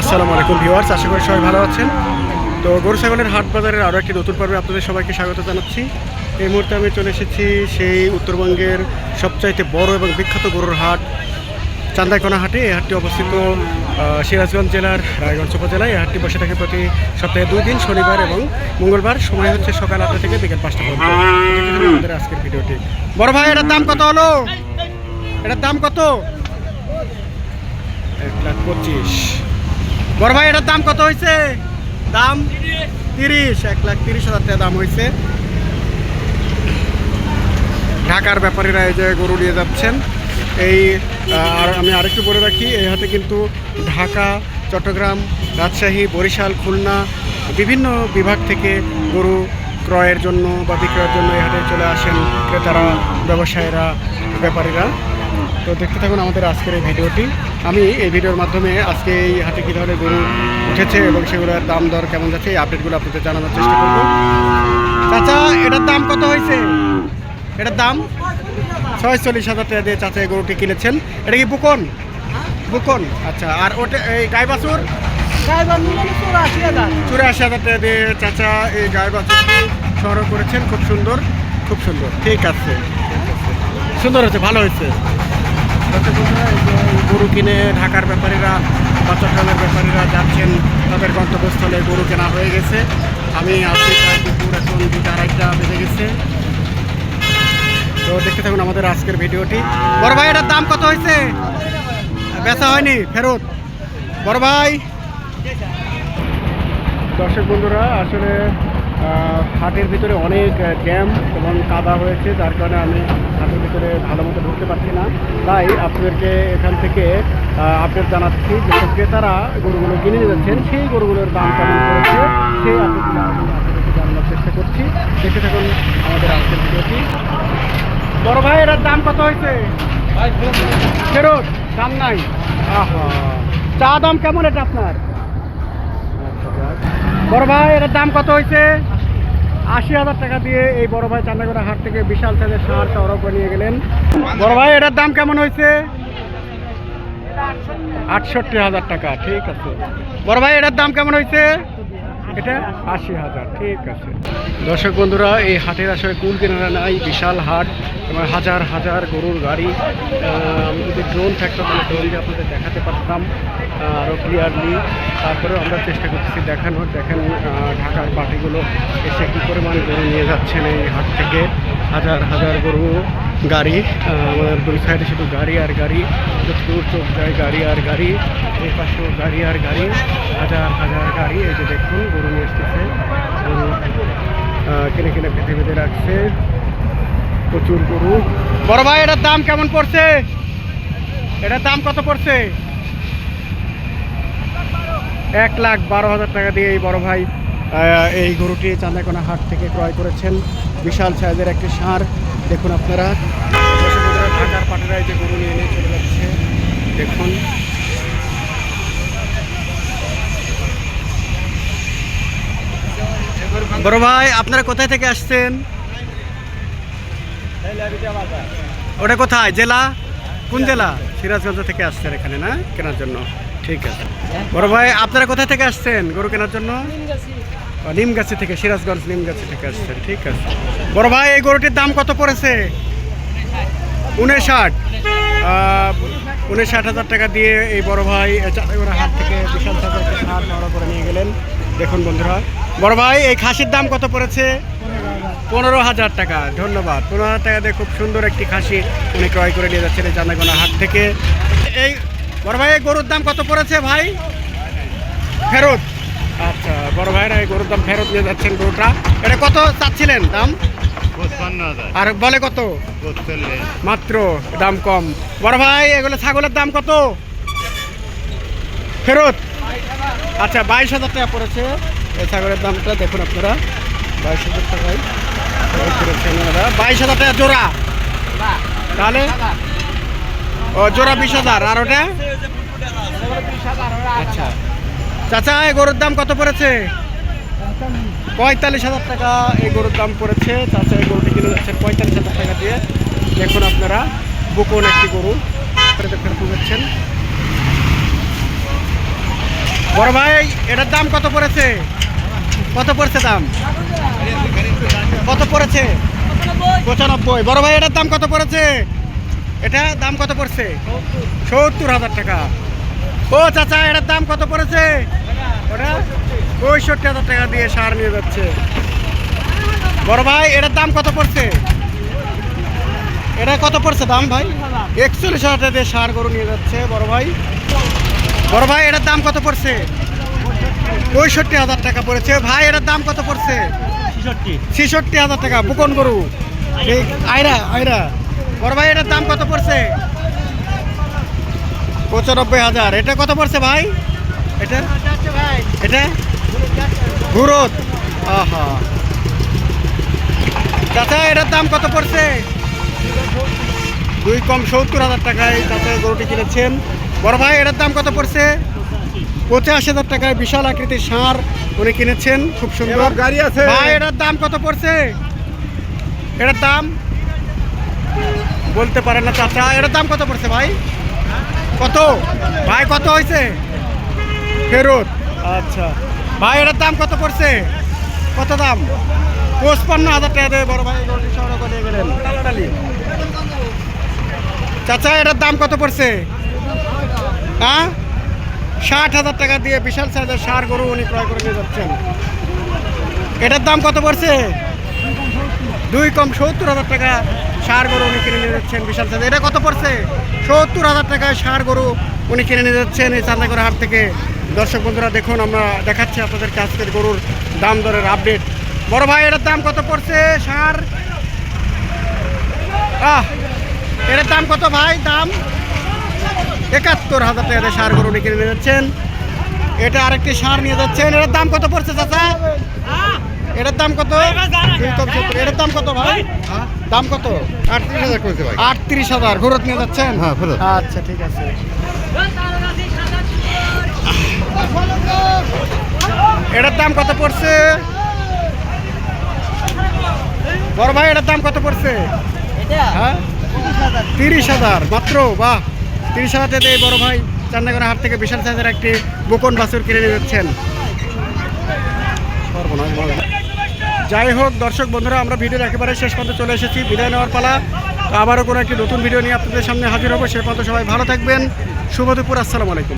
আসসালামু আলাইকুম, ভিউয়ার্স, আশা করি সবাই ভালো আছেন। তো গরু ছাগলের হাট বাজারের আরও একটি নতুন পর্বে আপনাদের সবাইকে স্বাগত জানাচ্ছি। এই মুহূর্তে আমি চলে এসেছি সেই উত্তরবঙ্গের সবচাইতে বড় এবং বিখ্যাত গরুর হাট, চান্দাইকোনা হাটে। এই হাটটি অবস্থিত সিরাজগঞ্জ জেলার রায়গঞ্জ উপজেলায়। এই হাটটি বসে থাকে প্রতি সপ্তাহে দুই দিন শনিবার এবং মঙ্গলবার। সময় হচ্ছে সকাল আটটা থেকে বিকেল পাঁচটা পর্যন্ত। আমাদের আজকের ভিডিওটি। বড় ভাই, এটার দাম কত হলো? এটার দাম কত? এক লাখ পঁচিশ। বড় ভাই, এটার দাম কত হয়েছে দাম তিরিশ, এক লাখ তিরিশ হাজার টাকা দাম হয়েছে ঢাকার ব্যাপারীরা এই যে গরু নিয়ে যাচ্ছেন। এই আর আমি আরেকটু বলে রাখি, এই হাতে কিন্তু ঢাকা, চট্টগ্রাম, রাজশাহী, বরিশাল, খুলনা বিভিন্ন বিভাগ থেকে গরু ক্রয়ের জন্য বা বিক্রয়ের জন্য এই চলে আসেন ক্রেতারা, ব্যবসায়ীরা, ব্যাপারীরা। তো দেখতে থাকুন আমাদের আজকের এই ভিডিওটি। আমি এই ভিডিওর মাধ্যমে আজকে এই হাটে কী ধরনের গরু উঠেছে এবং সেগুলোর দাম দর কেমন যাচ্ছে, এই আপডেটগুলো আপনাদের জানানোর চেষ্টা করব। চাচা, এটার দাম কত হয়েছে? এটার দাম ছয়চল্লিশ হাজার টাকা দিয়ে চাচা এই গরুটি কিনেছেন। এটা কি বুকন? বুকন আচ্ছা। আর ওটা, এই গাই বাছুর? চুরাশি হাজার টাকা দিয়ে চাচা এই গাই বাছুরটি সংগ্রহ করেছেন। খুব সুন্দর খুব সুন্দর। ঠিক আছে। সুন্দর হয়েছে, ভালো হয়েছে। গরু কিনে ঢাকার ব্যাপারীরা বা চট্টগ্রামের ব্যাপারীরা যাচ্ছেন, তাদের গন্তব্যস্থলে গরু কেনা হয়ে গেছে। আমি আজকে প্রায় দুপুর, এখন দুটা আড়াইটা বেজে গেছে। তো দেখতে থাকুন আমাদের আজকের ভিডিওটি। বড় ভাই, এটার দাম কত হয়েছে? বেচা হয়নি, ফেরত। বড় ভাই। দর্শক বন্ধুরা, আসলে হাটের ভিতরে অনেক জ্যাম এবং কাদা হয়েছে, যার কারণে আমি হাটের ভিতরে ভালো মতো ঢুকতে পারছি না। তাই আপনাদেরকে এখান থেকে আপডেট জানাচ্ছি যে ক্রেতারা গরুগুলো কিনে যাচ্ছেন, সেই গরুগুলোর দাম কেমন করেছে সেই আপনাদেরকে জানানোর চেষ্টা করছি। দেখে থাকুন আমাদের আজকের ভিডিওটি। বড় ভাই এটার দাম কত হয়েছে? ফেরত, দাম নাই। চা দাম কেমন এটা আপনার? বড় ভাই এটার দাম কত হয়েছে? আশি হাজার টাকা দিয়ে এই বড় ভাই চান্দাগোড়া হাট থেকে বিশাল সাইজের সার সরব নিয়ে গেলেন। বড় ভাই, এটার দাম কেমন হয়েছে? আটষট্টি হাজার টাকা, ঠিক আছে। বড় ভাই, এটার দাম কেমন হয়েছে? এটা আশি হাজার, ঠিক আছে। দর্শক বন্ধুরা, এই হাটের আসলে কুল কেনারা নাই, বিশাল হাট এবং হাজার হাজার গরুর গাড়ি। আমি যদি ড্রোন থাকতো, তাহলে ড্রোন দিয়ে আপনাদের দেখাতে পারতাম। আরও ক্লিয়ারলি তারপরেও আমরা চেষ্টা করতেছি দেখানোর, দেখেন ঢাকার পার্টিগুলো এসে কী পরিমাণ গরু নিয়ে যাচ্ছেন এই হাট থেকে। হাজার হাজার গরু গাড়ি। আমাদের দুই সাইডে শুধু গাড়ি আর গাড়ি দূর, চোখ যায় গাড়ি আর গাড়ি, এই পাশেও গাড়ি আর গাড়ি, হাজার হাজার গাড়ি, এই যে দেখুন, গরু নিয়ে এসতেছে গরু কিনে কিনে পেতে পেতে রাখছে। প্রচুর গরু। বড় ভাই, এটার দাম কেমন পড়ছে? এটার দাম কত পড়ছে? এক লাখ বারো হাজার টাকা দিয়ে এই বড় ভাই এই গরুটি চান্দাকোনা হাট থেকে ক্রয় করেছেন। বিশাল সাইজের একটি সার দেখুন আপনারা। ঢাকার পাটেরা এই যে গরু নিয়ে চলে যাচ্ছে। দেখুন। বড় ভাই, আপনারা কোথায় থেকে আসছেন? ওটা কোথায়? জেলা? কোন জেলা? সিরাজগঞ্জ থেকে আসছেন এখানে, না? কেনার জন্য। ঠিক আছে। বড় ভাই, আপনারা কোথা থেকে আসছেন? গরু কেনার জন্য? নিমগাছি থেকে, সিরাজগঞ্জ নিমগাছি থেকে আসছেন, ঠিক আছে। বড় ভাই, এই গরুটির দাম কত পড়েছে? উনষাট। উনষাট হাজার টাকা দিয়ে এই বড় ভাই চাঁদাগোড়া হাট থেকে বিশাল একটা সার সংগ্রহ করে নিয়ে গেলেন। দেখুন বন্ধুরা, বড় ভাই, এই খাসির দাম কত পড়েছে? পনেরো হাজার টাকা, ধন্যবাদ। পনেরো হাজার টাকা দিয়ে খুব সুন্দর একটি খাসি উনি ক্রয় করে নিয়ে যাচ্ছেন এই চান্দাগোনা হাট থেকে। এই বড় ভাই গরুর দাম কত পড়েছে ভাই? ফেরত। আচ্ছা বড় ভাইরা এই গরুর দাম ফেরত নিয়ে যাচ্ছেন গরুটা। এটা কত চাচ্ছিলেন দাম? আর বলে কত? মাত্র দাম কম। বড় ভাই এগুলো ছাগলের দাম কত? ফেরত। আচ্ছা বাইশ হাজার টাকা পড়েছে। এই ছাগলের দামটা দেখুন আপনারা। বাইশ হাজার টাকায় বাইশ হাজার টাকা জোড়া। তাহলে ও, জোড়া বিশ হাজার, আর ওটা? আচ্ছা। চাচা, এই গরুর দাম কত পড়েছে? পঁয়তাল্লিশ হাজার টাকা এই গরুর দাম পড়েছে। চাচা, এই গরুটি কিনে যাচ্ছেন পঁয়তাল্লিশ হাজার টাকা দিয়ে। দেখুন আপনারা, বুকন একটি গরু। দেখতে বড় ভাই, এটার দাম কত পড়েছে? কত পড়ছে দাম? কত পড়েছে? পঁচানব্বই। বড় ভাই, এটার দাম কত পড়েছে? এটা দাম কত পড়ছে? সত্তর হাজার টাকা। ও চাচা এটার দাম কত পড়েছে? ওটা পঁয়ষট্টি হাজার টাকা দিয়ে সার নিয়ে যাচ্ছে। বড় ভাই এটার দাম কত পড়ছে? এটা কত পড়ছে দাম ভাই? একচল্লিশ হাজার টাকা দিয়ে সার গরু নিয়ে যাচ্ছে বড় ভাই। বড় ভাই এটার দাম কত পড়ছে? পঁয়ষট্টি হাজার টাকা পড়েছে। ভাই এটার দাম কত পড়ছে? ছেষট্টি। হাজার টাকা বুকন গরু। ঠিক আয়রা আয়রা বড় ভাই এটার দাম কত পড়ছে? পঁচানব্বই হাজার। এটা কত পড়ছে ভাই? এটা? এটা? ঘুরত আহা। চাচা এটার দাম কত পড়ছে? দুই কম সত্তর হাজার টাকায় চাচা গরুটি কিনেছেন। বড় ভাই এটার দাম কত পড়ছে? পঁচাশি হাজার টাকায় বিশাল আকৃতির সার উনি কিনেছেন। খুব সুন্দর। গাড়ি আছে। ভাই এটার দাম কত পড়ছে? এটার দাম? বলতে পারেন না চাচা। এটার দাম কত পড়ছে ভাই? কত? ভাই, কত হয়েছে? ফেরত। আচ্ছা। ভাই, এটার দাম কত পড়ছে? কত দাম? পঁচপান্ন হাজার টাকা দেবে বড় ভাই চাচা, এটার দাম কত পড়ছে? হ্যাঁ? ষাট হাজার টাকা দিয়ে বিশাল সাইজের সার গরু উনি ক্রয় করে নিয়ে যাচ্ছেন। এটার দাম কত পড়ছে? দুই কম সত্তর হাজার টাকা। সার গরু উনি কিনে নিয়ে যাচ্ছেন বিশাল সাইজ এটা কত পড়ছে? সত্তর হাজার টাকায় সার গরু উনি কিনে নিয়ে যাচ্ছেন এই চান্দাগড় হাট থেকে। দর্শক বন্ধুরা, দেখুন, আমরা দেখাচ্ছি আপনাদেরকে আজকের গরুর দাম দরের আপডেট বড় ভাই, এটার দাম কত পড়ছে? সার? আহ, এটার দাম কত ভাই? দাম? একাত্তর হাজার টাকা সার গরু উনি কিনে নিয়ে যাচ্ছেন। এটা আরেকটি সার নিয়ে যাচ্ছেন। এটার দাম কত পড়ছে, চাচা? এটার দাম কত। এটার দাম কত ভাই? দাম কত? আটত্রিশ হাজার করেছে ভাই। আটত্রিশ হাজার। ঘুরত নিয়ে যাচ্ছেন? হ্যাঁ, ফেরত। আচ্ছা ঠিক আছে। এটার দাম কত পড়ছে? বড় ভাই এটার দাম কত পড়ছে? হ্যাঁ? তিরিশ হাজার। মাত্র? বাহ! তিরিশ হাজার বড় ভাই চান্দাগড় হাট থেকে বিশাল সাইজের একটি বোকন বাছুর কিনে নিয়ে যাচ্ছেন। সর্বনাশ না যাই হোক, দর্শক বন্ধুরা, আমরা ভিডিওর একেবারে শেষ পর্যন্ত চলে এসেছি, বিদায় নেওয়ার পালা। আবারও কোনো একটি নতুন ভিডিও নিয়ে আপনাদের সামনে হাজির হব, সে পর্যন্ত সবাই ভালো থাকবেন। শুভ দুপুর আসসালামু আলাইকুম।